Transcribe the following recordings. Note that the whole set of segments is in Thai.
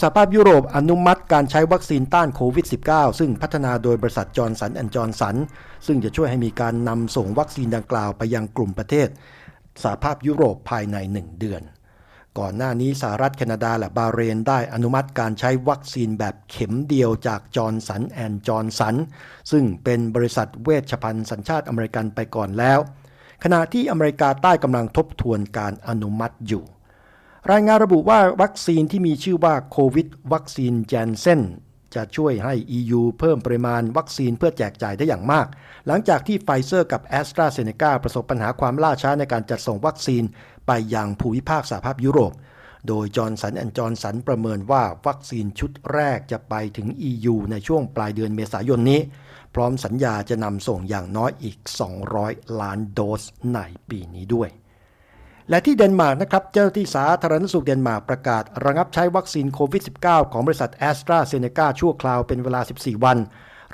สหภาพยุโรปอนุมัติการใช้วัคซีนต้านโควิด -19 ซึ่งพัฒนาโดยบริษัทจอร์นสันแอนด์จอร์นสัน ซึ่งจะช่วยให้มีการนำส่งวัคซีนดังกล่าวไปยังกลุ่มประเทศสหภาพยุโรปภายใน 1 เดือน ก่อนหน้านี้สหรัฐแคนาดาและบาเรนได้อนุมัติการใช้วัคซีนแบบเข็มเดียวจากจอร์นสันแอนด์จอร์นสัน ซึ่งเป็นบริษัทเวชภัณฑ์สัญชาติอเมริกันไปก่อนแล้ว ขณะที่อเมริกาใต้กำลังทบทวนการอนุมัติอยู่ รายงานระบุว่าวัคซีนที่มีชื่อว่าโควิดวัคซีนแจนเซนจะช่วยให้ EU เพิ่มปริมาณวัคซีนเพื่อแจกจ่ายได้อย่างมาก หลังจากที่ไฟเซอร์กับแอสตราเซเนกาประสบปัญหาความล่าช้าในการจัดส่งวัคซีนไปยังภูมิภาคสหภาพยุโรป โดยจอร์นสันแอนจอร์นสันประเมินว่าวัคซีนชุดแรกจะไปถึง EU ในช่วงปลายเดือนเมษายนนี้ พร้อมสัญญาจะนำส่งอย่างน้อยอีก 200 ล้านโดสในปีนี้ด้วย และที่เดนมาร์กนะครับเจ้าหน้าที่สาธารณสุขเดนมาร์กประกาศ ระงับใช้วัคซีนโควิด -19 ของบริษัทแอสตราเซเนกาชั่วคราวเป็นเวลา 14 วัน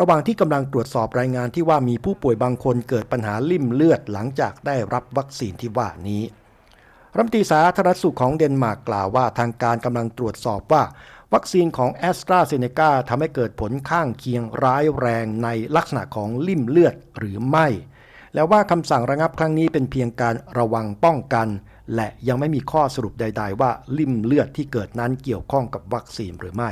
ระหว่างที่กำลังตรวจสอบรายงานที่ว่ามีผู้ป่วยบางคนเกิดปัญหาลิ่มเลือดหลังจากได้รับวัคซีนที่ว่านี้รัฐมนตรีสาธารณสุขของเดนมาร์กกล่าวว่าทางการกำลังตรวจสอบว่า วัคซีนของแอสตราเซเนกาทำให้เกิดผลข้างเคียงร้ายแรงในลักษณะของลิ่มเลือดหรือไม่ แล้วว่าคำสั่งระงับครั้งนี้เป็นเพียงการระวังป้องกัน และยังไม่มีข้อสรุปใด ๆ ว่าลิ่มเลือดที่เกิดนั้นเกี่ยวข้องกับวัคซีนหรือไม่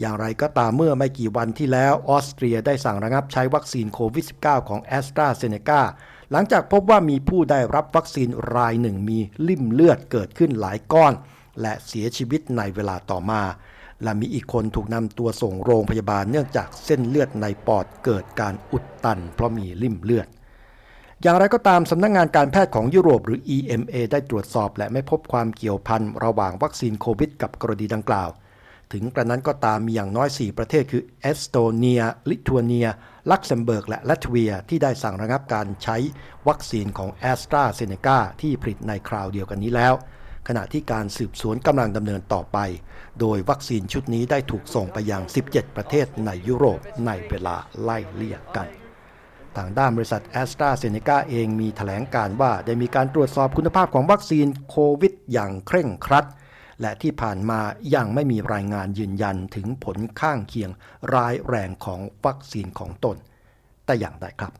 อย่างไรก็ตามเมื่อไม่กี่วันที่แล้วออสเตรียได้สั่งระงับใช้วัคซีนโควิด -19 ของแอสตราเซเนกาหลังจากพบว่ามีผู้ได้รับวัคซีนรายหนึ่งมีลิ่มเลือดเกิดขึ้นหลายก้อน และเสียชีวิตในเวลาต่อมาและมีอีกคนถูกนำตัวส่งโรงพยาบาลเนื่องจากเส้นเลือดในปอดเกิดการอุดตันเพราะมีลิ่มเลือด อย่างไรก็ตามสำนักงงานการแพทย์ของยุโรปหรือ EMA ได้ตรวจสอบและไม่พบความเกี่ยวพันระหว่างวัคซีนโควิดกับกรณีดังกล่าว ถึงกระนั้นก็ตามมีอย่างน้อย 4 ประเทศคือเอสโตเนีย ลิทัวเนีย ลักเซมเบิร์ก และลัตเวีย ที่ได้สั่งระงับการใช้วัคซีนของแอสตราเซเนกาที่ผลิตในคราวเดียวกันนี้แล้ว ขณะที่การสืบสวนกำลังดำเนินต่อไป โดยวัคซีนชุดนี้ได้ถูกส่งไปยัง 17 ประเทศในยุโรปในเวลาไล่เลี่ยกัน ทางด้านบริษัทแอสตราเซเนกาเองมีแถลงการว่าได้มีการตรวจสอบคุณภาพของวัคซีนโควิดอย่างเคร่งครัด และที่ผ่านมายังไม่มีรายงานยืนยันถึงผลข้างเคียงร้ายแรงของวัคซีนของตน แต่อย่างใดครับ